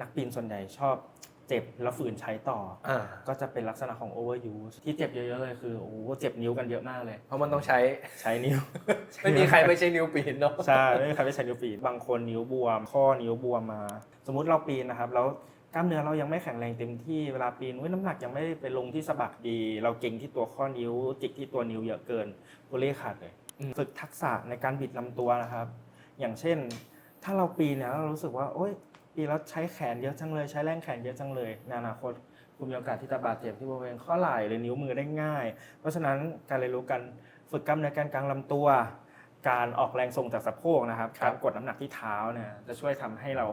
นักปีนส่วนใหญ่ชอบเจ็บแล้วฝืนใช้ต่ออ่าก็จะเป็นลักษณะของ overuse ที่เจ็บเยอะๆเลยคือโอ้โหเจ็บนิ้วกันเยอะมากเลย เพราะมันต้องใช้ใช้นิ้ว ไม่มีใครไปใช้นิ้วปีนเนาะใช่ไม่มีใครไปใช้นิ้วปีนบางคนนิ้วบวม ข้อนิ้วบวมมา สมมุติเราปีนนะครับแล้วกล้ามเนื้อเรายังไม่แข็งแรงเต็มที่เวลาปีนอุ๊ยน้ำหนักยังไม่ได้ไปลงที่สะบักดี เราเก่งที่ตัวข้อนิ้ว จิกที่ตัวนิ้วเยอะเกินตัวเลขขาดเลยอืมฝึกทักษะในการบิดลำตัวนะครับ อย่างเช่น ถ้าเราปีนเนี่ยแล้วเรารู้สึกว่าโอ๊ย ปีนแล้วใช้แขนเยอะจังเลยใช้แรงแขนเยอะจังเลยในอนาคตคุณมีโอกาสที่จะบาดเจ็บที่บริเวณข้อไหล่หรือนิ้วมือได้ง่าย เพราะฉะนั้นการเรียนรู้การฝึกกล้ามเนื้อแกนกลางลำตัว การออกแรงทรงจากสะโพกนะครับครับการกดน้ำหนักที่เท้าเนี่ยจะช่วยทำให้เรา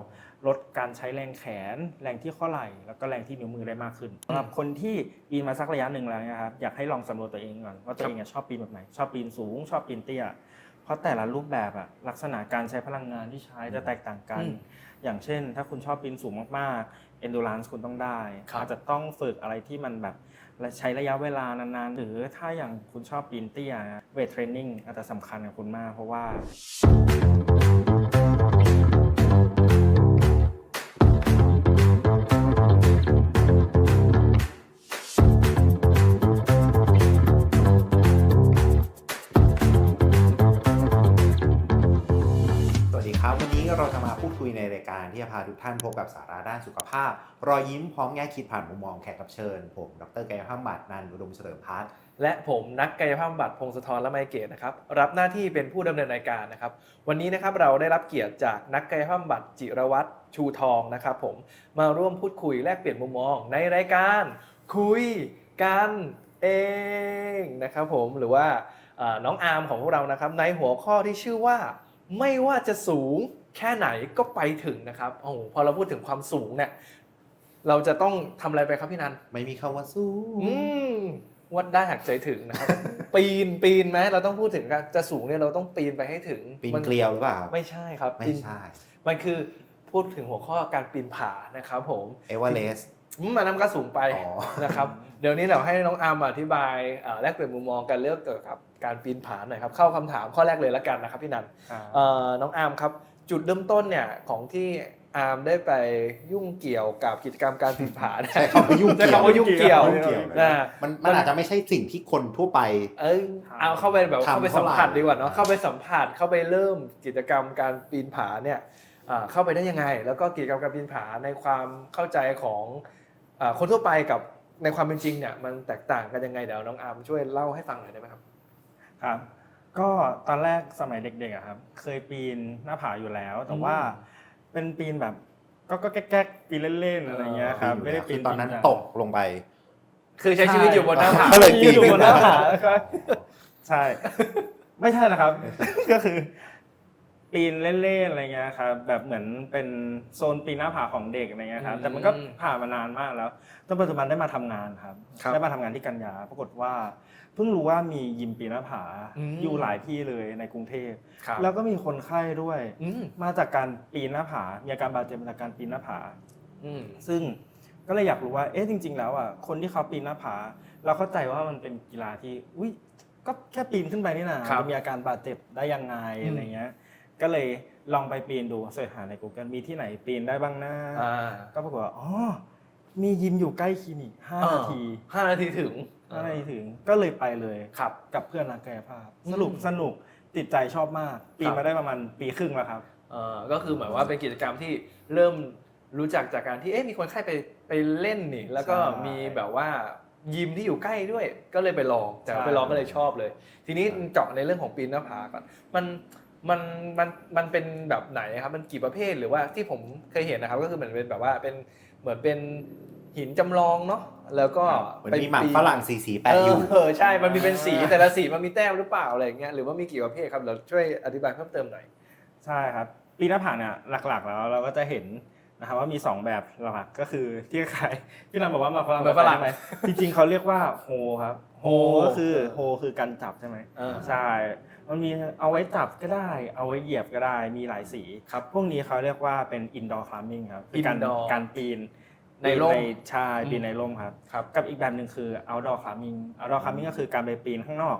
ลดการใช้แรงแขน แรงที่ข้อไหล่แล้วก็แรงที่นิ้วมือได้มากขึ้นสำหรับคนที่ปีนมาสักระยะหนึ่งแล้วนะครับอยากให้ลองสำรวจตัวเองก่อนว่าตัวเองอะชอบปีนแบบไหน ชอบปีนสูง ชอบปีนเตี้ย เพราะแต่ละรูปแบบอะลักษณะการใช้พลังงานที่ใช้จะแตกต่างกันอืมอย่างเช่น ถ้าคุณชอบปีนสูงมากๆ endurance คุณต้องได้ครับอาจจะต้องฝึกอะไรที่มันแบบใช้ระยะเวลานานๆ หรือถ้าอย่างคุณชอบปีนเตี้ยเวทเทรนนิ่งอาจจะสำคัญกับคุณมากเพราะว่าายการที่จะพาทุกท่านพบกับสาระด้านสุขภาพ รอยยิ้มพร้อมแง่คิดผ่านมุมมองแขกรับเชิญ ผม ดรกายภาพบัตรนันท์อุดมเฉลิมพัฒน์และผมนักกายภาพบัตรพงศธรและไมเกตนะครับรับหน้าที่เป็นผู้ดำเนินรายการนะครับ วันนี้นะครับเราได้รับเกียรติจากนักกายภาพบัตรจิรวัตรชูทองนะครับผมมาร่วมพูดคุยแลกเปลี่ยนมุมมองในรายการ คุยกันเองนะครับผมหรือว่าน้องอาร์มของพวกเรานะครับในหัวข้อที่ชื่อว่าไม่ว่าจะสูง แค่ไหนก็ไปถึงนะครับโอ้โหพอเราพูดถึงความสูงเนี่ย เราจะต้องทำอะไรไปครับพี่นัน ไม่มีคำว่าสู้อืมวัดได้หักใจถึงนะครับ ปีนปีนไหมเราต้องพูดถึงกันจะสูงเนี่ยเราต้องปีนไปให้ถึงปีนมัเกลียวหรือเปล่า ไม่ใช่ครับไม่ปีนใช่มันคือพูดถึงหัวข้อการปีนผานะครับ ผมเอเวอเรสต์ อืมมันน้ำก็สูงไปอ๋อ นะครับเดี๋ยวนี้เราให้น้องอาร์มอธิบายเอ่อแลกเปลี่ยนมุมมองกันเรื่องเกี่ยวกับการปีนผาหน่อยครับเข้าคำถามข้อแรกเลยละกันนะครับพี่นัน เอ่อน้องอาร์มครับ จุดเริ่มต้นเนี่ยของที่อาร์มได้ไปยุ่งเกี่ยวกับกิจกรรมการปีนผาเนี่ยใช้คำว่ายุ่งใช้เกี่ยวคำว่ายุ่งเกี่ยวยุ่งเกี่ยวเลยนะนะมันมันอาจจะไม่ใช่สิ่งที่คนทั่วไป เอยเอาเข้าไปแบบทำเข้าไปสัมผัสเท่าไหร่ดีกว่าเนาะอ่าเข้าไปสัมผัสเข้าไปเริ่มกิจกรรมการปีนผาเนี่ยอ่าเข้าไปได้ยังไง แล้วก็กิจกรรมการปีนผาในความเข้าใจของอ่าคนทั่วไปกับในความเป็นจริงเนี่ยมันแตกต่างกันยังไงเดี๋ยวน้องอาร์มช่วยเล่าให้ฟังหน่อยได้ไหมครับครับ ก็ตอนแรกสมัยเด็กๆอะครับ เคยปีนหน้าผาอยู่แล้ว แต่ว่าอืมเป็นปีนแบบ ก็ก็แก๊กๆปีนเล่นๆอะไรเงี้ยครับไม่ได้ปีนตอนนั้นจริงจังตกลงไป คือใช้ชีวิตอยู่บนหน้าผาก็เลยปีนอยู่บนหน้าผาขึ้นมาครับใช่ไม่ใช่นะครับ ก็คือ ปีนเล่นๆอะไรเงี้ยครับแบบเหมือนเป็นโซนปีนหน้าผาของเด็กอะไรเงี้ยครับอืมแต่มันก็ผ่านมานานมากแล้วจนปัจจุบันได้มาทำงานครับครับได้มาทำงานที่กันยาปรากฏว่าเพิ่งรู้ว่ามียิมปีนหน้าผาอืม อยู่หลายที่เลยในกรุงเทพ ครับแล้วก็มีคนไข้ด้วย อืมมาจากการปีนหน้าผา มีอาการบาดเจ็บมาจากการปีนหน้าผา อืม ซึ่งก็เลยอยากรู้ว่า เอ๊ะจริง ๆ แล้วอะ คนที่เขาปีนหน้าผา เราเข้าใจว่ามันเป็นกีฬาที่ อุ้ยก็แค่ปีนขึ้นไปนี่นะครับจะมีอาการบาดเจ็บได้ยังไงอืม อะไรเงี้ย ก็เลยลองไปปีนดูเสิร์ชหาใน Google มีที่ไหนปีนได้บ้างนะอ่าก็ปรากฏว่าอ๋อมียิมอยู่ใกล้คลินิกห้านาทีห้านาทีถึงห้านาทีถึงก็เลยไปเลยครับกับเพื่อนนักกายภาพอืมสรุปสนุกติดใจชอบมาก ปีครันบมาได้ประมาณปีครึ่งแล้วครับเอ่อก็คือหมายว่าเป็นกิจกรรมที่เริ่มรู้จักจากการที่เอ๊ะมีคนไข้ไปไปเล่นนี่ แล้วก็ใช่มีแบบว่ายิมที่อยู่ใกล้ด้วย ก็เลยไปลองแต่ใช่ไปลองก็เลยชอบเลย ทีนี้เจาะในเรื่องของปีนหน้าผาก่อนมัน มันมันมันเป็นแบบไหนครับมันกี่ประเภทหรือว่าที่ผมเคยเห็นนะครับ ก็คือเหมือนเป็นแบบว่าเป็นเหมือนเป็นหินจำลองเนาะแล้วก็เหมือนไปมีหมากปีนฝรั่งสีสีๆแปะอยู่เออใช่มันมีเป็นสีแต่ละสีมันมีแต้มหรือเปล่าอะไรอย่างเงี้ยหรือว่ามีกี่ประเภทครับเราช่วยอธิบายเพิ่มเติมหน่อยใช่ครับปีนหน้าผาเนี่ยหลักๆ แล้วเราก็จะเห็นนะครับว่ามี 2 แบบหลักๆก็คือที่ขายพี่นันบอกว่าหมากฝรั่งหมากฝรั่งใช่ไหมจริงๆเขาเรียกว่าโฮครับโฮโฮก็คือโฮคือการจับใช่ไหมเออใช่ มันมีเอาไว้จับก็ได้ เอาไว้เหยียบก็ได้ มีหลายสีครับ พวกนี้เขาเรียกว่าเป็น indoor climbing ครับคือการ Indoor การปีนในร่มปีใช่ปีนอืมในร่มครับ ครับกับอีกแบบหนึ่งคือ outdoor climbing outdoor climbing ก็คือการไปปีนข้างนอก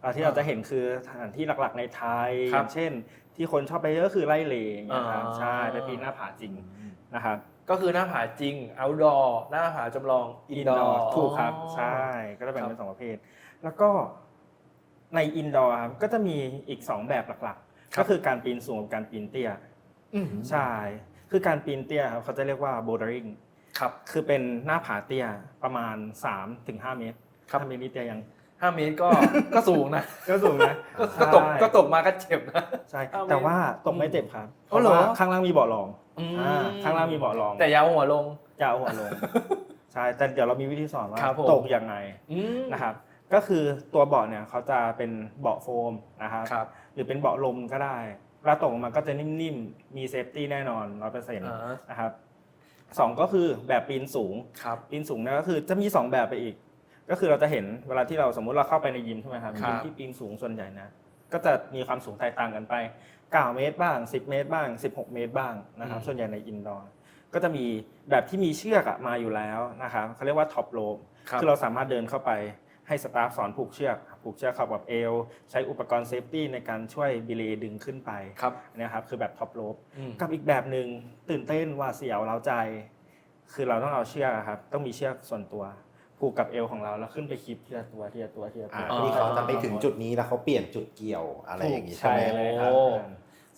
เอ่อที่เราจะเห็นคือสถานที่หลักๆในไทยคอรับย่างเช่น ที่คนชอบไปเยอะก็คือไล่เลอย่างเงี้ยครับอ่า ใช่ไปปีนหน้าผาจริงนะครับ ก็คือหน้าผาจริง outdoor หน้าผาจำลอง indoor ถูกครับอ๋อใช่ก็จะแบ่งครัเป็นบสองประเภท แล้วก็ ในอินดอร์ครับก็จะมีอีกสองแบบหลักๆ ก็คือการปีนสูงกับการปีนเตี้ยอืมใช่ คือการปีนเตี้ยครับเขาจะเรียกว่า bouldering ครับ คือเป็นหน้าผาเตี้ยประมาณ 3-5 เมตรครับถ้าเมตรนี่เตี้ยยังห้าเมตรก็ก็สูงนะก็สูงนะก็ก็ตกใช่ก็ตกมาก็เจ็บนะใช่ห้าเมตรแต่ว่าตกไม่เจ็บครับเพอ๋อราะเหรอว่าข้างล่างมีเบาะรองอืมอ่าข้างล่างมีเบาะรอง แต่อยาวหัวลงจะเอาหัวลงใช่แต่เดี๋ยวเรามีวิธีสอนว่าครับผมตกยังไงอืมนะครับ ก็คือตัวเบาะเนี่ยเขาจะเป็นเบาะโฟมนะครับครับ หรือเป็นเบาะลมก็ได้เวลาตกลงมาก็จะนิ่มๆ มีเซฟตี้แน่นอนร้อยเปอร์เซ็นต์อ่านะครับสองก็คือแบบปีนสูง ครับ ปีนสูงเนี่ยก็คือจะมีสองแบบไปอีก ก็คือเราจะเห็นเวลาที่เราสมมุติเราเข้าไปในยิมใช่ไหมครับครับ ยิมที่ปีนสูงส่วนใหญ่นะ ก็จะมีความสูงแตกต่างกันไป 9 เมตรบ้าง 10 เมตรบ้าง 16 เมตรบ้างนะครับ ส่วนใหญ่ในอินดอร์ ก็จะมีแบบที่มีเชือกอะมาอยู่แล้วนะครับเขาเรียกว่าท็อปโ e ครับ คือเราสามารถเดินเข้าไป ให้สตาฟสอนผูกเชือกผูกเชือกเข้ากับเอว ใช้อุปกรณ์เซฟตี้ในการช่วยบิเลย์ดึงขึ้นไปครับอันเนะครับคือแบบท็อปโ e อืมกับอีกแบบหนึ่งตื่นเต้นหว่าดเสียวเร้าใจ คือเราต้องเอาเชือกอะครับต้องมีเชือกส่วนตัวผูกกับเอวของเราแล้วขึ้นไปคลิปทีละตัวทีละตัวทีละอ่าตัวที่เขาจะไปถึงจุดนี้แล้วเขาเปลี่ยนจุดเกี่ยวอะไรอย่างนี้ใช่ใช่ไหมเลยครับโอ้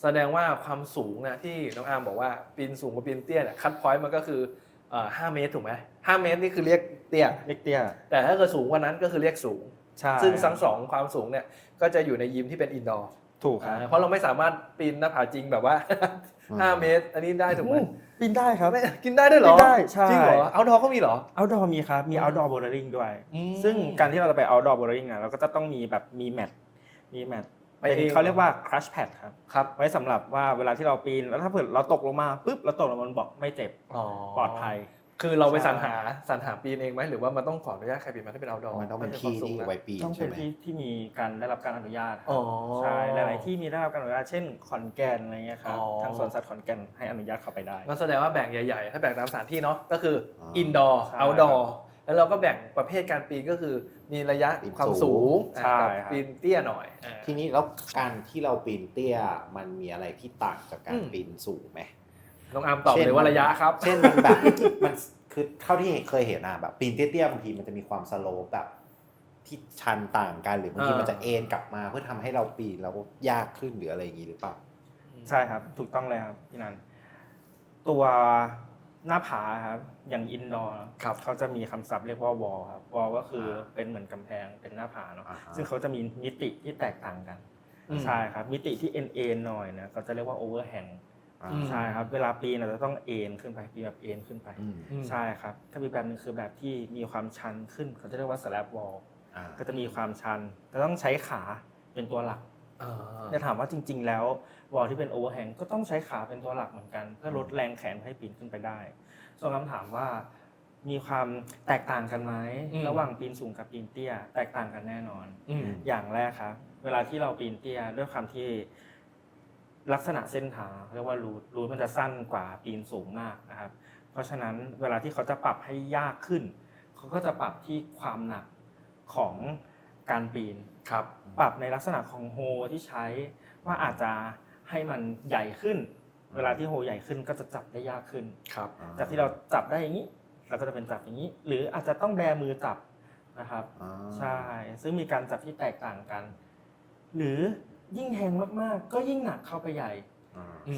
แสดงว่าความสูงนะที่น้องอาร์มบอกว่าปีนสูงกับปีนเตี้ยเนี่ยคัดพอยต์มันก็คือ เอ่อห้าเมตรถูกไหมห้าเมตรนี่คือเรียกเตี้ย เล็กเตี้ยแต่ถ้าเกิดสูงกว่านั้นก็คือเรียกสูง ใช่ซึ่งทั้งสองความสูงเนี่ยก็จะอยู่ในยิมที่เป็นอินดอร์ถูกครับ เพราะเราไม่สามารถปีนหน้าผาจริงแบบว่า อืม 5 เมตร อันนี้ได้ถูกไหมปีนได้ครับ ไม่กินได้ด้วยเหรอกินได้ใช่ จริงเหรอเอาดอก็มีเหรอ outdoor มีครับ มี outdoor bouldering ด้วยอืมซึ่งการที่เราจะไป outdoor bouldering อะเราก็จะต้องมีแบบมีแมทมีแมทไป เป็นเองเขาเรียกว่า crush pad ครับครับ ไว้สำหรับว่าเวลาที่เราปีน แล้วถ้าเกิดเราตกลงมาปุ๊บเราตกลงมาบนเบาะไม่เจ็บปลอดภัย คือเราไปใช่สรรหาสรรหาปีนเองไหมหรือว่ามันต้องขออนุญาตใครปีนมาที่เป็นเอาดอมันต้องเป็นที่ที่ไว้ปีนต้องใช่เป็นไหมที่ที่มีการได้รับการอนุญาตอ๋อใช่หลาย ๆ ที่มีได้รับการอนุญาตเช่นขอนแก่นอะไรเงี้ยครับอ๋อทางสวนสัตว์ขอนแก่นให้อนุญาตเข้าไปได้ก็แสดงว่าแบ่งใหญ่ ๆ ถ้าแบ่งตามสถานที่เนาะก็คืออ๋ออินดอร์ใช่เอาดอร์ แล้วเราก็แบ่งประเภทการปีนก็คือมีระยะปีนความสูสูงงใช่กับครับ ปีนเตี้ยหน่อยอ่า ทีนี้แล้วการที่เราปีนเตี้ยมันมีอะไรที่ต่างจากกาอืรม ปีนสูงไหม น้องอาร์มตอบเช่นเลยว่าระยะครับ เช่นมันแบบมันคือเท่าที่เคยเห็นอะแบบปีนเตี้ยๆบางทีมันจะมีความสโลปแบบ ที่ชันต่างกันหรือบางทีอ่ามั มันจะเอ็นกลับมาเพื่อทำให้เราปีนแล้วยากขึ้นหรืออะไรอย่างนี้หรือเปล่า ใช่ครับ ถูกต้องเลยครับพี่นันตัว หน้าผาครับ อย่างอินดอร์ครับเขาจะมีคำศัพท์เรียกว่าวอลครับวอลก็คือเป็นเหมือนกำแพงเป็นหน้าผาเนาะอ่าฮะ ซึ่งเขาจะมีมิติที่แตกต่างกัน อืม ใช่ครับ มิติที่เอ็นเอ็นหน่อยนะเขาจะเรียกว่าโอเวอร์แฮงอ่าอืม ใช่ครับ เวลาปีนเราจะต้องเอ็นขึ้นไปปีนแบบเอ็นขึ้นไป อืมอืม ใช่ครับ ถ้ามีแบบหนึงคือแบบที่มีความชันขึ้นเขาจะเรียกว่า slab wall อ่าก็จะมีความชันจะต้องใช้ขาเป็นตัวหลัก อ่าจะถามว่าจริง ๆ แล้ววอลที่เป็นโอเวอร์แฮงก็ต้องใช้ขาเป็นตัวหลักเหมือนกัน เพื่อลดแรงแขนให้ปีนขึ้นไปได้ ส่วนคำถามว่ามีความแตกต่างกันไหมอืมระหว่างปีนสูงกับปีนเตี้ย แตกต่างกันแน่นอนอืมอย่างแรกครับเวลาที่เราปีนเตี้ยด้วยความที่ลักษณะเส้นทางเรียกว่ารูทรูทมันจะสั้นกว่าปีนสูงมากนะครับ เพราะฉะนั้นเวลาที่เขาจะปรับให้ยากขึ้น เขาก็จะปรับที่ความหนักของ การปีน ครับปรับในลักษณะของโฮที่ใช้ว่าอาจจะให้มันใหญ่ขึ้น เวลาที่โฮใหญ่ขึ้นก็จะจับได้ยากขึ้น ครับจากที่เราจับได้อย่างนี้เราก็จะเป็นจับอย่างนี้ หรืออาจจะต้องแบมือจับนะครับอ่าใช่ซึ่งมีการจับที่แตกต่างกัน หรือยิ่งแหงมากๆ ก็ยิ่งหนักเข้าไปใหญ่อ่าอืม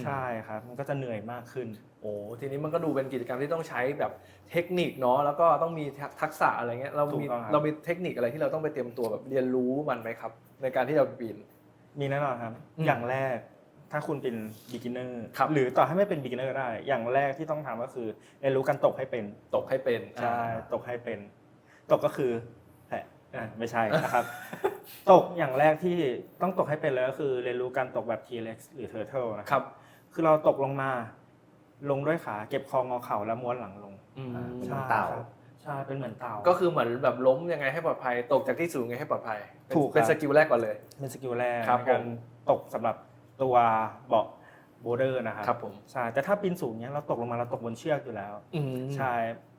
ใช่ครับ มันก็จะเหนื่อยมากขึ้น โอ้ทีนี้มันก็ดูเป็นกิจกรรมที่ต้องใช้แบบเทคนิคเนาะแล้วก็ต้องมีทักทักษะอะไรเงี้ยเราถูกมีต้องครับ เรามีเทคนิคอะไรที่เราต้องไปเตรียมตัวแบบเรียนรู้มันไหมครับ ในการที่เราปีนมีแน่นอนครับ อืมอย่างแรกถ้าคุณเป็น beginner ครับ หรือต่อให้ไม่เป็น beginner ก็ได้ อย่างแรกที่ต้องทำก็คือเรียนรู้การตกให้เป็น ตกให้เป็นใช่ อ่าตกให้เป็น ตกก็คือแหละ อะไม่ใช่นะครับ ตกอย่างแรกที่ต้องตกให้เป็นเลยก็คือเรียนรู้การตกแบบ T-Rex หรือ Turtle นะคครับ รับ คือเราตกลงมาลงด้วยขาเก็บคองอเข่าแล้วม้วนหลังลงอืมอ่าเป็นใช่เต่า ครับใช่เป็นเหมือนเต่า ก็คือเหมือนแบบล้มยังไงให้ปลอดภัย ตกจากที่สูงยังไงให้ปลอดภัยเป็นถูกครับ เป็นสกิลแรกก่อนเลย เป็นสกิลแรกครับในการผม ตกสำหรับตัวเบาะ โบเดอร์นะครับครับผมใช่แต่ถ้าปีนสูงเนี้ยเราตกลงมาเราตกบนเชือกอยู่แล้วอืมใช่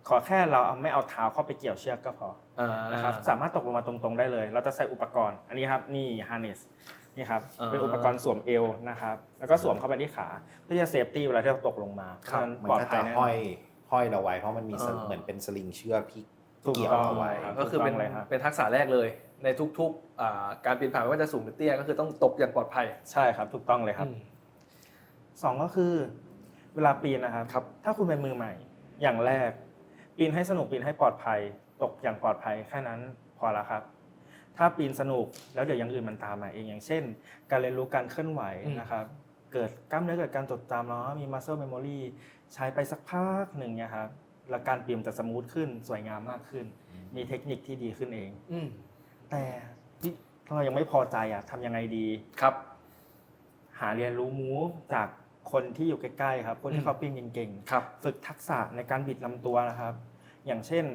ขอแค่เราเอาไม่เอาเท้าเข้าไปเกี่ยวเชือกก็พออ่านะครับสามารถตกลงมาตรงๆได้เลย เราจะใส่อุปกรณ์ อันนี้ครับนี่ harness นี่ครับอ่าเป็นอุปกรณ์สวมเอวนะครับแล้วก็สวมเข้าไปที่ขาเพื่อจะเซฟตี้เวลาที่เราตกลงมาครับมันมันปลอดก็ภัจะยแน่นห้ออนยห้อยเราไว้เพราะมันมีสอ่าเหมือนเป็นสลิงเชือกที่ถูกเกี่ยวต้องเอาไว้ครับก็คือเป็นถูกต้องเลยครับเป็นทักษะแรกเลย ในทุกๆอ่าการปีนผาไม่ว่าจะสูงหรือเตี้ยก็คือต้องตกอย่างปลอดภัยใช่ครับถูกต้องเลยครับอืม สองก็คือเวลาปีนนะครับครับ ถ้าคุณเป็นมือใหม่ อย่างแรก ปีนให้สนุกปีนให้ปลอดภัย ตกอย่างปลอดภัยแค่นั้นพอละครับ ถ้าปีนสนุกแล้วเดี๋ยวอย่างอื่นมันตามมาเองอย่างเช่น การเรียนรู้การเคลื่อนไหวอืมนะครับ เกิดกล้ามเนื้อเกิดการจดจำเนาะมี muscle memory ใช้ไปสักพักหนึ่งเนี่ยครับแล้วการปีนจะสมูทขึ้นสวยงามมากขึ้น มีเทคนิคที่ดีขึ้นเองอืมแต่ที่เรายังไม่พอใจอะทำยังไงดีครับ หาเรียนรู้มูฟจาก คนที่อยู่ใกล้ๆครับคนอืที่มเขาปีนเก่งครับ ๆฝึกทักษะในการบิดลำตัวนะครับ อย่างเช่น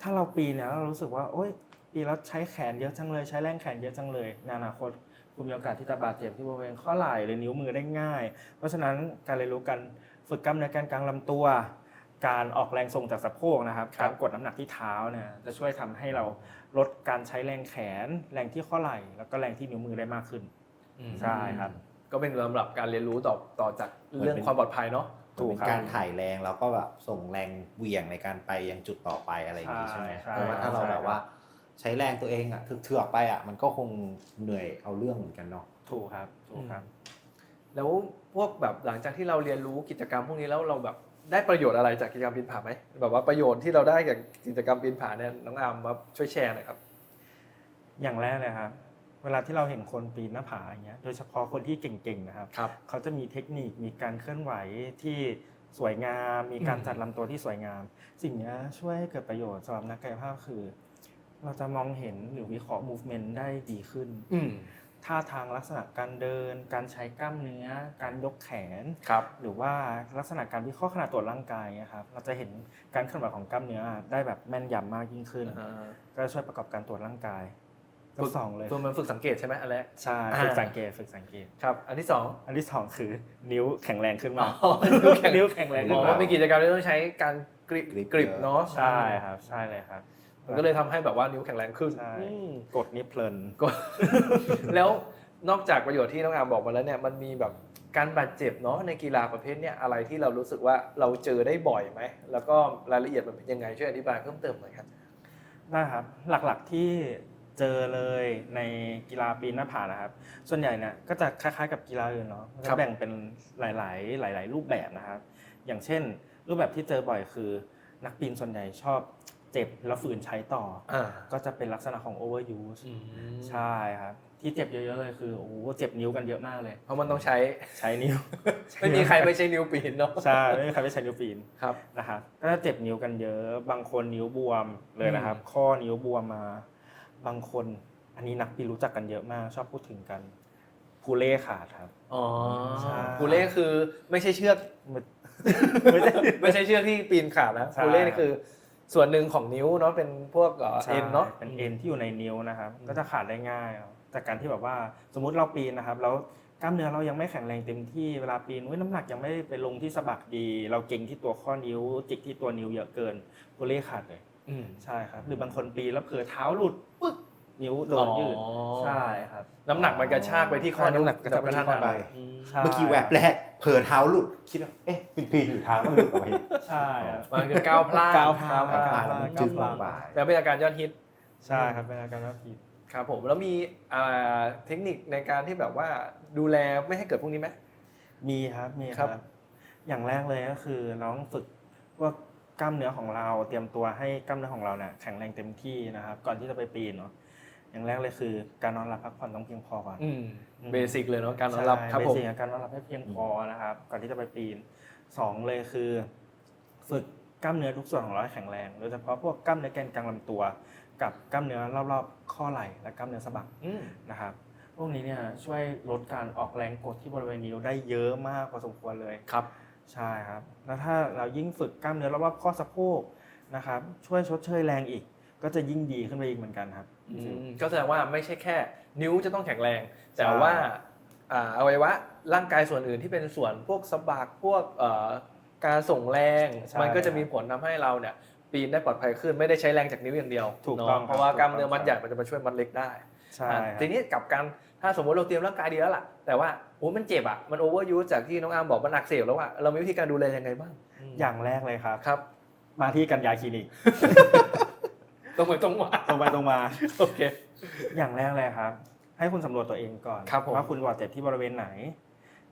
ถ้าเราปีนเนี่ยเรารู้สึกว่าโอ๊ยปีนแล้วใช้แขนเยอะจังเลย ใช้แรงแขนเยอะจังเลยในอนาคตคุณมีโอกาสที่จะบาดเจ็บที่บริเวณข้อไหล่หรือนิ้วมือได้ง่าย เพราะฉะนั้นการเรียนรู้การฝึกกล้ามเนื้อการกลางลำตัว การออกแรงทรงจากสะโพกนะครับ ครับ การกดน้ำหนักที่เท้าเนี่ยจะช่วยทำให้เราลดการใช้แรงแขน แรงที่ข้อไหล่แล้วก็แรงที่นิ้วมือได้มากขึ้นใช่ครับ ก็เป็นลำดับการเรียนรู้ต่อต่อจากเรื่องความปลอดภัยเนาะถูกเป็นครับการถ่ายแรงแล้วก็แบบส่งแรงเหวี่ยงในการไปยังจุดต่อไปอะไรอย่างนี้ใช่ไหมใช่เพราะว่าถ้าเราใช่แบบว่าใช้แรงตัวเองอะเถือกๆไปอะมันก็คงเหนื่อยเอาเรื่องเหมือนกันเนาะถูกครับถูกครับ แล้วพวกแบบหลังจากที่เราเรียนรู้กิจกรรมพวกนี้แล้วเราแบบได้ประโยชน์อะไรจากกิจกรรมปีนผาไหมแบบว่าประโยชน์ที่เราได้จากกิจกรรมปีนผาเนี่ยน้องอามมาช่วยแชร์หน่อยครับ อย่างแรกเลยครับ เวลาที่เราเห็นคนปีนหน้าผาอย่างเงี้ยโดยเฉพาะคนที่เก่งๆนะครับ ครับ เขาจะมีเทคนิคมีการเคลื่อนไหวที่สวยงาม มีการอืมจัดลำตัวที่สวยงาม สิ่งเนี้ยช่วยให้เกิดประโยชน์สำหรับนักกายภาพคือ เราจะมองเห็นหรือวิเคราะห์ movement ได้ดีขึ้น อืมท่าทางลักษณะการเดิน การใช้กล้ามเนื้อ การยกแขน ครับ หรือว่าลักษณะการวิเคราะห์ขนาดตัวร่างกายนะครับ เราจะเห็นการเคลื่อนไหวของกล้ามเนื้อได้แบบแม่นยำมากยิ่งขึ้น ก็จะช่วยประกอบการตรวจร่างกาย ก็ฝึกสองเลยตัวมันฝึกสังเกตใช่ไหมอันแรกใช่อ่าฝึกสังเกตฝึกสังเกตครับ อันที่สองอันที่สองคือนิ้วแข็งแรงขึ้นมาอ๋อนิ้วแข็งนิ้วแข็งแรงอ๋ขึ้นอมาเป็นกิจกรรมที่ต้องใช้การกริบกริบกริบเนาะใช่ครับใช่เลยครับมันก็เลยทำให้แบบว่านิ้วแข็งแรงขึ้นใช่อืมกดนี่เพลินก็แล้วนอกจากประโยชน์ที่น้องอามบอกมาแล้วเนี่ยมันมีแบบการบาดเจ็บเนาะในกีฬาประเภทเนี่ยอะไรที่เรารู้สึกว่าเราเจอได้บ่อยไหมแล้วก็รายละเอียดมันเป็นยังไงช่วยอธิบายเพิ่มเติมหน่อยครับได้ครับหลักๆที่ เจอเลยในกีฬาปีนหน้าผานะครับ ส่วนใหญ่เนี่ยก็จะคล้ายๆกับกีฬาอื่นเนาะมันครัจะบแบ่งเป็นหลาย ๆ หลาย ๆ รูปแบบนะครับ อย่างเช่น รูปแบบที่เจอบ่อยคือ นักปีนส่วนใหญ่ชอบเจ็บแล้วฝืนใช้ต่ออ่าก็จะเป็นลักษณะของ overuse ใช่ครับที่เจ็บเยอะๆเลยคือโอ้โหเจ็บนิ้วกันเยอะมากเลย เพราะมันต้องใช้ใช้นิ้วไม่มีใครไม่ใช้นิ้วปีนเนาะใช่ไม่มีใครไม่ใช้นิ้วปีนครับนะครับก็จะเจ็บนิ้วกันเยอะ บางคนนิ้วบวมเลยนะครับอืมข้อนิ้วบวมมา บางคน อันนี้นักปีนรู้จักกันเยอะมาก ชอบพูดถึงกันพูเล่ขาดครับ อ๋อใช่พูเล่คือไม่ใช่เชือก ไม่ใช่ ไม่ใช่เชือกที่ปีนขาดนะใช่พูเล่นี่คือ ส่วนหนึ่งของนิ้วเนาะเป็นพวกเอ่อใช่เอ็นเนาะเป็นเอ็นที่อยู่ในนิ้วนะครับอืมก็จะขาดได้ง่ายครับจากการที่แบบว่าสมมุติเราปีนนะครับ แล้วกล้ามเนื้อเรายังไม่แข็งแรงเต็มที่เวลาปีนอุ๊ยน้ำหนักยังไม่ได้ไปลงที่สะบักดี เราเก่งที่ตัวข้อนิ้วจิกที่ตัวนิ้วเยอะเกินพูเล่ขาดเลย อืมใช่ครับ หรือบางคนปีนแล้วเผลอเท้าหลุดปึ๊กนิ้วโดนยืดอ๋อ ใช่ครับ น้ำหนักมันกระชากไปที่ข้อนิ้วน้ำหนักกระชากไปที่ข้อไป อืมใช่เมื่อกี้แวบแรกเผลอเท้าหลุดคิดว่าเอ๊ะปีนๆอยู่เท้ามันหลุดออกไปใช่ครับ มันคือก้าวพลาดก้าวพลาด ก้าวพลาดก้าวพลาดจึงลงไป แล้วเป็นอาการยอดฮิต ใช่ครับเป็นอาการว่าผิดครับผมแล้วมีอ่าเทคนิคในการที่แบบว่าดูแลไม่ให้เกิดพวกนี้ไหม มีครับมีคครัรับบอย่างแรกเลยก็คือน้องฝึกพวก กล้ามเนื้อของเราเตรียมตัวให้กล้ามเนื้อของเราเนี่ยแข็งแรงเต็มที่นะครับ ก่อนที่จะไปปีนเนาะอย่างแรกเลยคือ การนอนหลับพักผ่อนต้องเพียงพอก่อนอืมเบสิกเลยเนาะการนอนหลับใช่ครับเบผมสิกการนอนหลับให้เพียงพอนะครับ ก่อนที่จะไปปีนสองเลยคือ ฝึกกล้ามเนื้อทุกส่วนของเราให้แข็งแรงโดยเฉพาะพวกกล้ามเนื้อแกนกลางลำตัว กับกล้ามเนื้อรอบๆข้อไหล่และกล้ามเนื้อสะบักอืมนะครับพวกนี้เนี่ยช่วยลดการออกแรงกดที่บริเวณนิ้วได้เยอะมากพอสมควรเลยครับ ใช่ครับ แล้วถ้าเรายิ่งฝึกกล้ามเนื้อรอบๆข้อสะโพกนะครับ ช่วยชดเชยแรงอีก ก็จะยิ่งดีขึ้นไปอีกเหมือนกันครับอืมก็แสดงว่าไม่ใช่แค่ นิ้วจะต้องแข็งแรง แต่ใช่ว่าอ่าอวัยวะร่างกายส่วนอื่นที่เป็นส่วนพวกสะบักพวกเอ่อการส่งแรงใช่มันก็จะมีผลทำให้เราเนี่ยปีนได้ปลอดภัยขึ้นไม่ได้ใช้แรงจากนิ้วอย่างเดียวถูกต้องเนาะเพราะว่าครับกล้ามเนื้อถูกต้องมัดใหญ่มันจะมาช่วยมัดเล็กได้ใช่อ่าครับทีนี้กับการถ้าถ้าสมมติเราเตรียมร่างกายดีแล้วล่ะ แต่ว่า โอ้มันเจ็บอะมันโอเวอร์ยูจากที่น้องอาร์มบอกมันอักเสบแล้วอะเรามีวิธีการดูแลยังไงบ้างอย่างแรกเลยครับครับ มาที่กันยาคลินิกตรงไปตรงมาตรงไปตรงมาโอเค อย่างแรกเลยครับ ให้คุณสำรวจตัวเองก่อนครับผมว่าคุณบาดเจ็บที่บริเวณไหน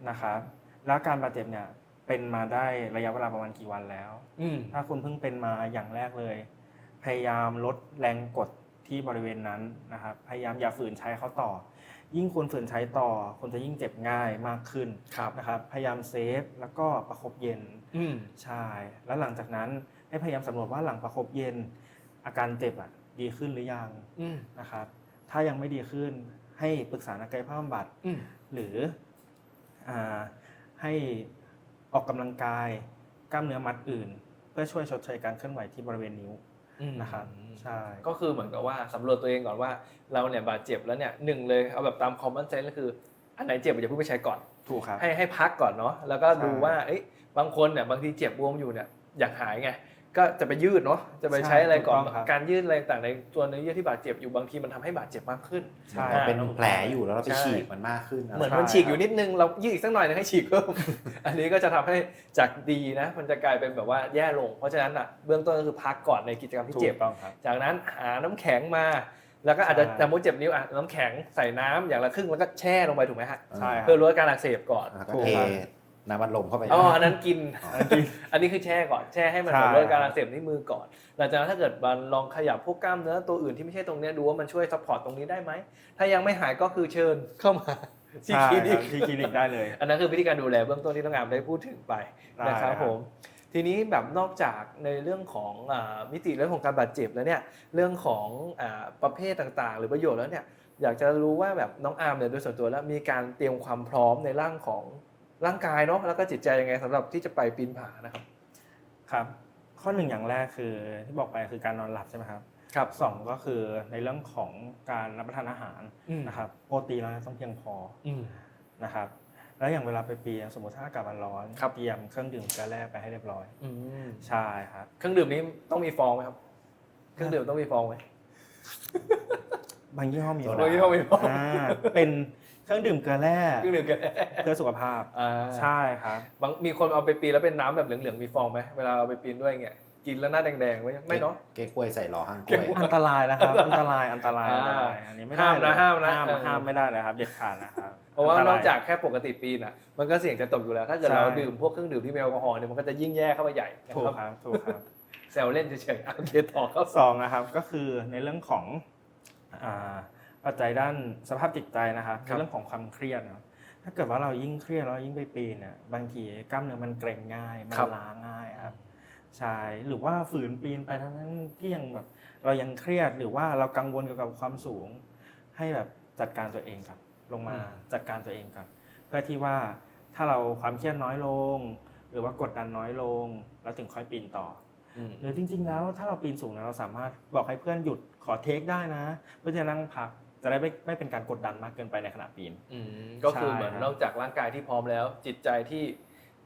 นะครับแล้วการบาดเจ็บเนี่ยเป็นมาได้ระยะเวลาประมาณกี่วันแล้วอืมถ้าคุณเพิ่งเป็นมาอย่างแรกเลย พยายามลดแรงกด ที่บริเวณนั้นนะครับพยายามอย่าฝืนใช้เขาต่อ ยิ่งคุณฝืนใช้ต่อคุณจะยิ่งเจ็บง่ายมากขึ้นครับนะครับพยายามเซฟแล้วก็ประคบเย็นอืมใช่แล้วหลังจากนั้นให้พยายามสำรวจว่าหลังประคบเย็น อาการเจ็บอะดีขึ้นหรือยังอืมนะครับถ้ายังไม่ดีขึ้นให้ปรึกษานักกายภาพบำบัดอืมหรืออาให้ออกกำลังกายกล้ามเนื้อมัดอื่น เพื่อช่วยชดเชยการเคลื่อนไหวที่บริเวณนิ้วอืม นะครับใช่ก็คือเหมือนกับว่าสำรวจตัวเองก่อนว่าเราเนี่ยบาดเจ็บแล้วเนี่ยหนึ่งเลยเอาแบบตาม common sense ก็คืออันไหนเจ็บอย่าเพิ่งไปใช้ก่อนถูกครับให้ให้พักก่อนเนาะแล้วก็ใช่ดูว่าเอ้ยบางคนเนี่ยบางทีเจ็บบวมอยู่เนี่ยอยากหายไง ก็จะไปยืดเนาะจะไปใช้อะไรก่อนถูต้องครับการยืดอะไรต่างในตัวเนื้อเยื่อที่บาดเจ็บอยู่บางทีมันทำให้บาดเจ็บมากขึ้นใช่มันเป็นแผลอยู่แล้วเราไปใช่ฉีกมันมากขึ้นะเหมือนไรมันฉีกอยู่นิดนึงเรายืดอีกสักหน่อยนึงให้ฉีกเพิ่มอันนี้ก็จะทำให้จากดีนะ มันจะกลายเป็นแบบว่าแย่ลง เพราะฉะนั้นอะเบื้องต้นก็คือพักก่อนในกิจกรรมที่ถูเจ็บกต้องครับจากนั้นหาน้ำแข็งมาแล้วก็อาจจะใช่สมมติเจ็บนิ้วอะน้ำแข็งใส่น้ำอย่างละครึ่งแล้วก็แช่ลงไปถูกไหมฮะใช่ครับเพื่อลดการอักเสบก่อนแล้วก็ถูกเทครับ น้ำมันลมเข้าไปอ๋ออันนั้นกิน อันนี้อันนี้คือแช่ก่อนแช่ให้มันใช่แบบลดการอักเสบที่มือก่อนหลังจากนั้นถ้าเกิดมันลองขยับพวกกล้ามเนื้อตัวอื่นที่ไม่ใช่ตรงเนี้ยดูว่ามันช่วยซัพพอร์ตตรงนี้ได้ไหมถ้ายังไม่หายก็คือเชิญเข้ามาที่ใช่คลินิครักบที่คลินิกได้เลย อันนั้นคือวิธีการดูแลเบื้องต้นที่ต้องงามได้พูดถึงไปนะครับได้ครับผมทีนี้แบบนอกจากในเรื่องของอามิติเรื่องของการบาดเจ็บแล้วเนี่ยเรื่องของอาประเภทต่างๆ หรือประโยชน์แล้วเนี่ยอยากจะรู้ว่าแบบน้องอาร์มเนี่ยโดยส่วนตัวแล้วมีการเตรียมความพร้อมในร่างของ ร่างกายเนาะแล้วก็จิตใจยังไงสำหรับที่จะไปปีนผานะครับครับข้อหนึ่งอย่างแรกคือที่บอกไปคือการนอนหลับใช่ไหมครับครับสองก็คือในเรื่องของการรับประทานอาหารอืมนะครับโปรตีนเราต้องเพียงพออืมนะครับแล้วอย่างเวลาไปปีนสมมติถ้าอากาศมันร้อนครับเตรียมเครื่องดื่มเกลือแร่ไปให้เรียบร้อยอืมใช่ครับเครื่องดื่มนี้ต้องมีฟองไหมครับ เครื่องดื่มต้องมีฟองไหมบางยี่ห้อมีโซดาบางยี่ห้อมีฟองอ่าเป็น เครื่องดื่มเกลือแร่เครื่องดื่มกันเพื่อสุขภาพ อ่าใช่ครับ บางมีคนเอาไปปีนแล้วเป็นน้ำแบบเหลืองๆมีฟองไหมเวลาเอาไปปีนด้วยเงี้ยกินแล้วหน้าแดงๆไหมไม่เนาะ เก๊กกล้วยใส่หล่อห้างกล้วยอันตรายนะครับ อันตรายอันตรายอันตรายอันนี้ไม่ได้ห้ามนะเลยห้ามนะห้ามเออ ห้ามไม่ได้เลยครับเด็ดขาดนะครับเพราะว่าตยนอกจากแค่ปกติปีนอะมันก็เสี่ยงจะตกอยู่แล้ว ถ้าเกิดใช่ เราดื่มพวกเครื่องดื่มที่มีแอลกอฮอล์เนี่ยมันก็จะยิ่งแย่เข้าไปใหญ่นะถูกครับครับถูกครับ แซวเล่นเฉยๆโอเคต่อครับสองนะครับก็คือในเรื่องของอ่า ปัจจัยด้านสภาพจิตใจนะครับในเรื่องของความเครียดเนอะถ้าเกิดว่าเรายิ่งเครียดเรายิ่งไปปีนเนี่ยบางทีกล้ามเนื้อมันเกร็งง่าย มันล้าง่ายครับใช่หรือว่าฝืนปีนไปทั้งนั้นที่ยังแบบเรายังเครียดหรือว่าเรากังวลเกี่ยวกับความสูง ให้แบบจัดการตัวเองครับ ลงมาจัดการตัวเองครับ เพื่อที่ว่าถ้าเราความเครียดน้อยลง หรือว่ากดดันน้อยลงเราถึงค่อยปีนต่อ อืม หรือจริงๆแล้วถ้าเราปีนสูงเนี่ยเราสามารถบอกให้เพื่อนหยุดขอเทคได้นะเพื่อจะนั่งพัก จะได้ไม่ไม่เป็นการกดดันมากเกินไปในขณะปีน อืมก็คือใช่เหมือนครับนอกจากร่างกายที่พร้อมแล้ว จิตใจที่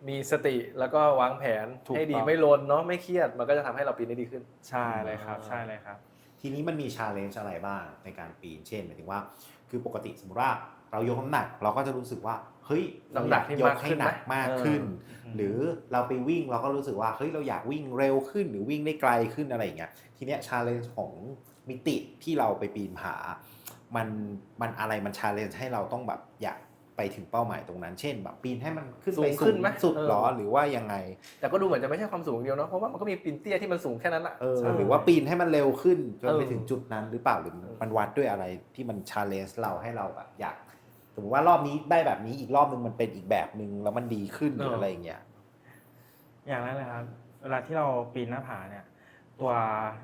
มีสติแล้วก็วางแผนถูกให้ดีต้อง ไม่ลนเนาะไม่เครียดมันก็จะทำให้เราปีนได้ดีขึ้น ใช่เลยครับ ใช่เลยครับ ทีนี้มันมีชาเลนจ์อะไรบ้างในการปีน เช่นหมายถึงว่า คือปกติสมมติว่าเรายกน้ำหนักเราก็จะรู้สึกว่า เฮ้ยเราอยากน้ำหนักที่ยกมากให้ขึ้นหนักไหมมากเออขึ้นอืมหรือเราไปวิ่งเราก็รู้สึกว่าเฮ้ยเราอยากวิ่งเร็วขึ้นหรือวิ่งได้ไกลขึ้นอะไรอย่างเงี้ยทีเนี้ยชาเลนจ์ของมิติที่เราไปปีนผา มันมันอะไรมันชาเลนจ์ให้เราต้องแบบอยากไปถึงเป้าหมายตรงนั้น เช่น แบบปีนให้มันขึ้นสูไปงขึ้นไหมสุดเออหรอหรือว่ายังไง แต่ก็ดูเหมือนจะไม่ใช่ความสูงอย่างเดียวเนาะเพราะว่ามันก็มีปีนเตี้ยที่มันสูงแค่นั้นอะเออใช่หรือว่าปีนให้มันเร็วขึ้นจนไปเออถึงจุดนั้นหรือเปล่าหรือมันวัดด้วยอะไรที่มันชาเลนจ์เราให้เราแบบอยากสมมติว่ารอบนี้ได้แบบนี้อีกรอบนึงมันเป็นอีกแบบนึงแล้วมันดีขึ้นหรืออะไรอย่างเงี้ยอย่างแรกเลยครับเวลาที่เราปีนหน้าผาเนี่ย ตัว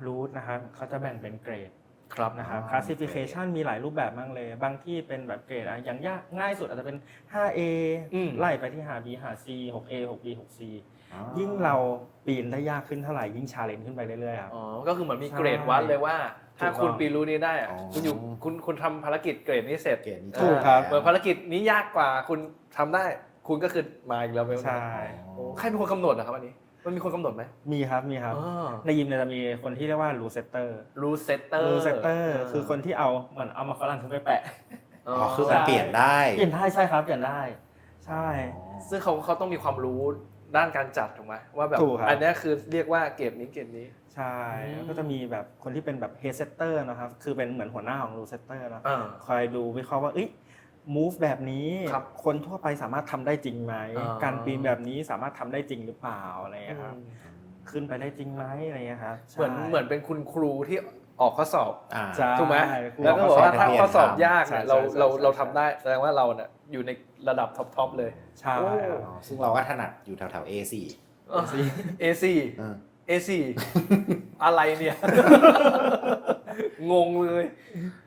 รูทนะครับเขาจะแบ่งเป็นเกรด ครับนะครับอ๋อ classification มีหลายรูปแบบมากเลย บางที่เป็นแบบเกรดอะอย่างยากง่ายสุดอาจจะเป็น 5A อืม ไล่ไปที่ 5B 5C 6A 6B 6C อ๋อยิ่งเราปีนได้ยากขึ้นเท่าไหร่ยิ่งชาเลนจ์ขึ้นไปเรื่อยๆครับ อ๋อ ก็คือเหมือนมีใช่เกรดวัดเลยว่าถ้าถูกต้องคุณปีนรู้นี้ได้อะอ๋อ คุณอยู่คุณคุณทำภารกิจเกรดนี้เสร็จเกรดนี้ถูกครับ เหมือนภารกิจนี้ยากกว่าคุณทำได้ คุณก็คือมาอีกแล้วเวลใช่ โอ้ใครเป็นคนกำหนดนะครับอันนี้ มันมีคนกำหนดไหมมีครับมีครับอ๋อในยิมเนี่ยจะมีคนที่เรียกว่ารูเซตเตอร์รูเซตเตอร์รูเซตเตอร์คือคนที่เอาเหมือนเอามาฝรั่งขึ้นไปแปะอ๋อคือมันเปลี่ยนได้เปลี่ยนได้ใช่ครับเปลี่ยนได้ ใช่อ๋อซึ่งเขาเขาต้องมีความรู้ด้านการจัดถูกไหมว่าแบบถูกครับอันเนี้ยคือเรียกว่าเกรดนี้เกรดนี้ใช่อืมแล้วก็จะมีแบบคนที่เป็นแบบ head setter นะครับคือเป็นเหมือนหัวหน้าของ rule setter นะอ่าคอยดูวิเคราะห์ว่าเอ้ย move แบบนี้ครับคนทั่วไปสามารถทำได้จริงไหม อ่า การปีนแบบนี้สามารถทำได้จริงหรือเปล่าอะไรอย่างเงี้ยครับ ขึ้นไปได้จริงไหมอะไรอย่างเงี้ยครับเหมือนใช่เหมือนเป็นคุณครูที่ออกข้อสอบ อ่า ใช่ ถูกไหมครูแล้วก็บอกว่าถ้าให้นักเรียนข้อสอบทำยากเนี่ยใช่เราใช่เราใช่ เราทำได้แสดงว่าเราเนี่ยอยู่ในระดับท็อปทอปเลย ใช่โอ้ ครับอ๋อซึ่งเราก็ถนัดอยู่แถวๆ A4 A4 เออ A4 อะไรเนี่ย งงเลย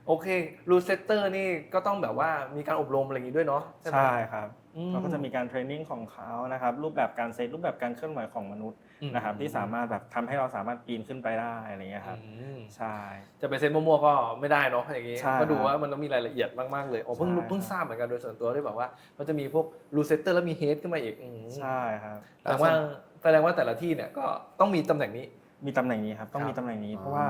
โอเครูเซตเตอร์นี่ก็ต้องแบบว่ามีการอบรมอะไรอย่างนี้ด้วยเนาะใช่ไหม ใช่ครับอืมเขาก็จะมีการเทรนนิ่งของเขานะครับรูปแบบการเซตรูปแบบการเคลื่อนไหวของมนุษย์นะครับที่สามารถแบบทำให้เราสามารถปีนขึ้นไปได้อะไรอย่างเงี้ยครับอืมใช่ จะไปเซ็นมั่วๆก็ไม่ได้เนาะอย่างงี้ใช่ก็ดูครับว่ามันต้องมีรายละเอียดมากๆเลยโอ้เพิ่งรู้ใช่ เพิ่งทราบเหมือนกันโดยส่วนตัวที่แบบว่ามันจะมีพวกรูเซตเตอร์แล้วมีเฮดขึ้นมาอีกอืมใช่ครับแสดงว่าแสดงว่าแต่ละที่เนี่ยก็ต้องมีตำแหน่งนี้ มีตำแหน่งนี้ครับต้องครับมีตำแหน่งนี้อ่าเพราะว่า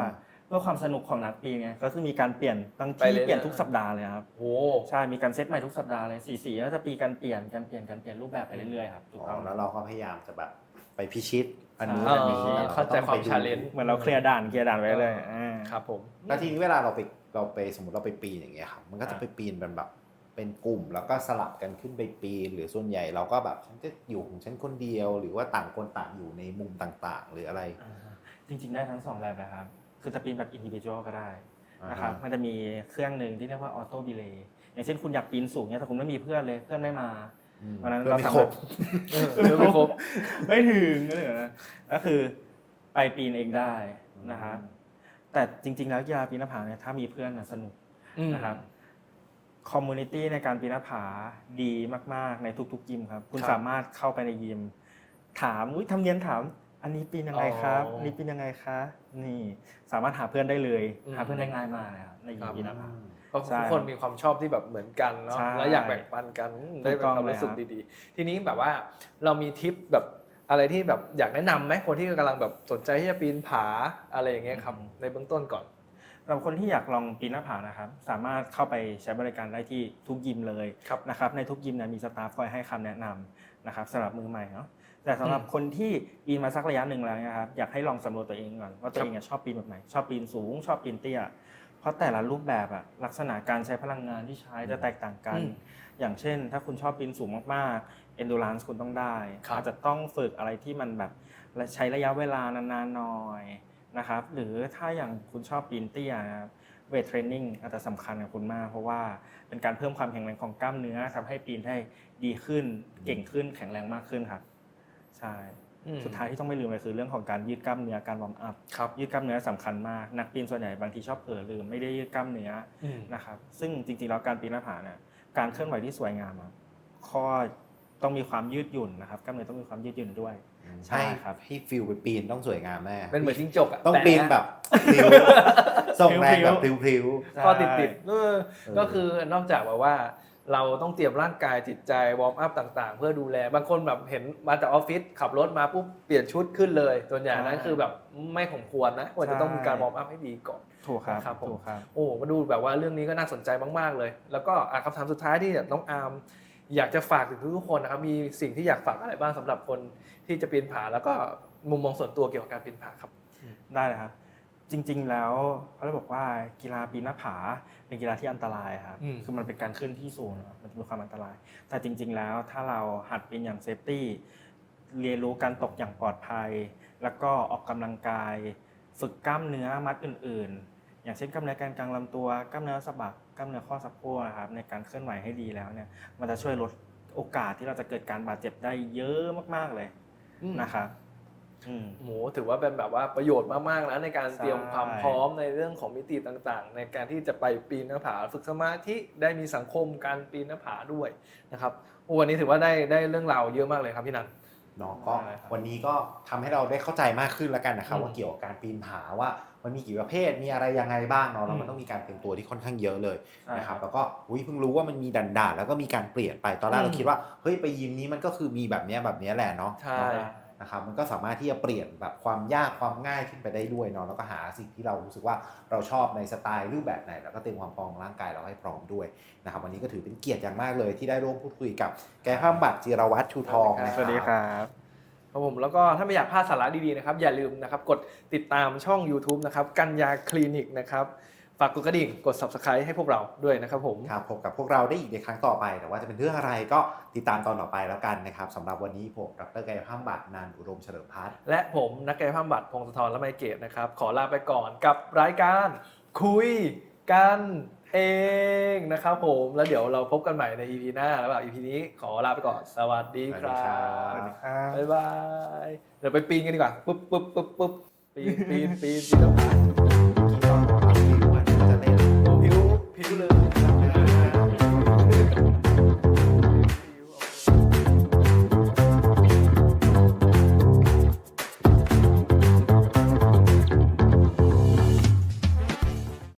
เพื่อความสนุกของนักปีนไงก็คือมีการเปลี่ยนบางไปที่เรื่อยๆ เปลี่ยนทุกสัปดาห์เลยครับโอ้ใช่มีการเซตใหม่ทุกสัปดาห์เลยสีสีก็จะปีการเปลี่ยนการเปลี่ยนการเปลี่ยนรูปแบบไปเรื่อยๆครับถูกอ๋ต้อองแล้วเราก็พยายามจะแบบไปพิชิต อันนู้นใช่อันนี้เออรเข้าใจต้องความไปดู challenge เหมือนเราเคลียร์ด่านเคลียร์ด่านไปเรื่อยๆอ่า ครับผม แล้วทีนี้เวลาเราไปเราไปสมมติเราไปปีนอย่างเงี้ยครับมันก็ครัจะบไปปีนเป็นแบบเป็นกลุ่ม แล้วก็สลับกันขึ้นไปปีน หรือส่วนใหญ่เราก็แบบฉันจะอยู่ของฉันคนเดียว หรือว่าต่างคนต่างอยู่ในมุมต่างๆ หรืออะไรอ่าจริงๆได้ทั้งสองแบบนะครับ คือจะปีนแบบอินดิวิ u a l ก็ได้นะครับอ่าฮะมันจะมีเครื่องหนึ่งที่เรียกว่าออโต้ดีเลย์อย่างเช่นคุณอยากปีนสูงเนี่ยแต่คุณไม่มีเพื่อนเลยเพื่อนไม่มาอืมวันนั้นเพื่อเราไม่สาครมารบถเดี๋ยวไม่ครบไม่ถึงก็เลยนะก็คือไปปีนเองได้นะครับแต่จริง ๆ แล้วกีฬาปีนหน้าผาเนี่ยถ้ามีเพื่อนน่ะสนุกนะครับคอมมูนิตี้ในการปีนหน้าผาดีมาก ๆ ในทุกๆยิมครับ คุณครับสามารถเข้าไปในยิม ถามอุ้ยทำเนียนถาม อันนี้ปีนยังไงครับอ๋ออันนี้ปีนยังไงคะ นี่สามารถหาเพื่อนได้เลย อืม หาเพื่อนได้ง่ายมากเลยครับในยิครัมบปีนหน้าผาเพราะใช่ทุกคนมีความชอบที่แบบเหมือนกันเนาะใช่แล้วอยากแบ่งปันกันอืมได้ถูกต้องความรู้สึกเลยครับดีๆ ทีนี้แบบว่าเรามีทิปแบบอะไรที่แบบอยากแนะนำไหมคนที่กำลังแบบสนใจที่จะปีนผาอะไรอย่างเงี้ยครับในเบื้องต้นก่อน สำหรับคนที่อยากลองปีนหน้าผานะครับ สามารถเข้าไปใช้บริการได้ที่ทุกยิมเลยครับ นะครับ ในทุกยิมเนี่ยมีสตาฟคอยให้คำแนะนำนะครับสำหรับมือใหม่เนาะ แต่สำหรับคนที่ปีนมาสักระยะหนึ่งแล้วนะครับอยากให้ลองสำรวจตัวเองก่อนว่าตัวเองเนี่ยชอบปีนแบบไหน ชอบปีนสูง ชอบปีนเตี้ย เพราะแต่ละรูปแบบอะลักษณะการใช้พลังงานที่ใช้จะแตกต่างกันอืมอย่างเช่น ถ้าคุณชอบปีนสูงมากๆ endurance คุณต้องได้ครับอาจจะต้องฝึกอะไรที่มันแบบใช้ระยะเวลานานๆหน่อยนะครับ หรือถ้าอย่างคุณชอบปีนเตี้ยนะครับเวทเทรนนิ่งอาจจะสำคัญกับคุณมาก เพราะว่าเป็นการเพิ่มความแข็งแรงของกล้ามเนื้อทำให้ปีนได้ดีขึ้น เก่งขึ้นแข็งแรงมากขึ้นครับ ใช่อืมสุดท้ายที่ต้องไม่ลืมเลยคือเรื่องของการยืดกล้ามเนื้อการวอร์มอัพครับยืดกล้ามเนื้อสำคัญมากนักปีนส่วนใหญ่บางทีชอบเผลอลืมไม่ได้ยืดกล้ามเนื้ออืมนะครับซึ่งจริงๆแล้วการปีนหน้าผาเนี่ยการเคลื่อนไหวที่สวยงามอะข้อต้องมีความยืดหยุ่นนะครับกล้ามเนื้อต้องมีความยืดหยุ่นด้วยใช่ให้ครับให้ฟิลไปปีนต้องสวยงามแน่เป็นเหมือนจิ้งจกอะต้องแต่ปีนแบบพริ้วส่งแรงแบบพริ้วข้อติดติดๆเออเออก็คือนอกจากแบบว่า เราต้องเตรียมร่างกายจิตใจวอร์มอัพต่าง ๆ เพื่อดูแล บางคนแบบเห็นมาจากออฟฟิศขับรถมาปุ๊บเปลี่ยนชุดขึ้นเลยส่วนใหญ่นั้นคือแบบไม่สมควรนะควรจะต้องมีการวอร์มอัพให้ดีก่อนถูกครับครับผมถูกครับโอ้มาดูแบบว่าเรื่องนี้ก็น่าสนใจมาก ๆ เลย แล้วก็อะคำถามสุดท้ายที่น้องอาร์มอยากจะฝากถึงทุกๆคนนะครับมีสิ่งที่อยากฝากอะไรบ้างสำหรับคนที่จะปีนผาแล้วก็มุมมองส่วนตัวเกี่ยวกับการปีนผาครับได้เลยครับ จริง ๆ แล้วเขาเลยบอกว่ากีฬาปีนหน้าผาเป็นกีฬาที่อันตรายครับอืม คือมันเป็นการขึ้นที่สูงเนอะมันมีความอันตราย แต่จริง ๆ แล้วถ้าเราหัดปีนอย่างเซฟตี้เรียนรู้การตกอย่างปลอดภัย แล้วก็ออกกำลังกาย ฝึกกล้ามเนื้อมัดอื่น ๆ อย่างเช่นกล้ามเนื้อแกนกลางลำตัวกล้ามเนื้อสะบักกล้ามเนื้อข้อสะโพกนะครับในการเคลื่อนไหวให้ดีแล้วเนี่ยมันจะช่วยลดโอกาสที่เราจะเกิดการบาดเจ็บได้เยอะมากๆเลยนะครับอืม โหถือว่าเป็นแบบว่าประโยชน์มากๆนะในการใช่เตรียมความพร้อมในเรื่องของมิติต่างๆ ในการที่จะไปปีนหน้าผาฝึกสมาธิได้มีสังคมการปีนหน้าผาด้วยนะครับโอ้วันนี้ถือว่าได้ได้เรื่องราวเยอะมากเลยครับพี่นันๆเนาะก็ได้ครับวันนี้ก็ทำให้เราได้เข้าใจมากขึ้นแล้วกันนะครับอืมว่าเกี่ยวกับการปีนผาว่ามันมีกี่ประเภทมีอะไรยังไงบ้างเนาะแล้วมันอืมต้องมีการเตรียมตัวที่ค่อนข้างเยอะเลยใช่นะคครัรับบแล้วก็อุ้ยเพิ่งรู้ว่ามันมีด่านๆแล้วก็มีการเปลี่ยนไปตอนแรกอืมเราคิดว่าเฮ้ยไปยิมนี้มันก็คือมีแบบเนี้ยแบบเนี้ยแหละเนาะใช่ นะครับมันก็สามารถที่จะเปลี่ยนแบบความยากความง่ายขึ้นไปได้ด้วยเนาะแล้วก็หาสิ่งที่เรารู้สึกว่าเราชอบในสไตล์รูปแบบไหน แล้วก็เตรียมความพร้อมของร่างกายเราให้พร้อมด้วยนะครับวันนี้ก็ถือเป็นเกียรติอย่างมากเลยที่ได้ร่วมพูดคุยกับแกภาพบัตรจิรวัตรชูทองนะสวัสดีครับครับผมแล้วก็ถ้าไม่อยากพลาดสาระดีๆนะครับอย่าลืมนะครับกดติดตามช่อง YouTube นะครับกัญญาคลินิกนะครับ ฝากกดกระดิ่งกด Subscribe ให้พวกเราด้วยนะครับผม ครับพบกับพวกเราได้อีกในครั้งต่อไป แต่ว่าจะเป็นเรื่องอะไรก็ติดตามตอนต่อไปแล้วกันนะครับสำหรับวันนี้ผมดรกายภาพบัตรนันท์อุดมเฉลิมพัฒน์และผมนักกายภาพบำบัตรพงศธรและไมเกตนะครับ ขอลาไปก่อนกับรายการคุยกันเองนะครับผม แล้วเดี๋ยวเราพบกันใหม่ใน EP หน้าแล้วแบบ EP นี้ขอลาไปก่อน สวัสดีครัสวัสดีบครับบ๊ายบาย เดี๋ยวไปปีนกันดีกว่า ปุ๊บปุ๊บปุ๊บปุ๊บปีนปีนปีนปีนต้นไม้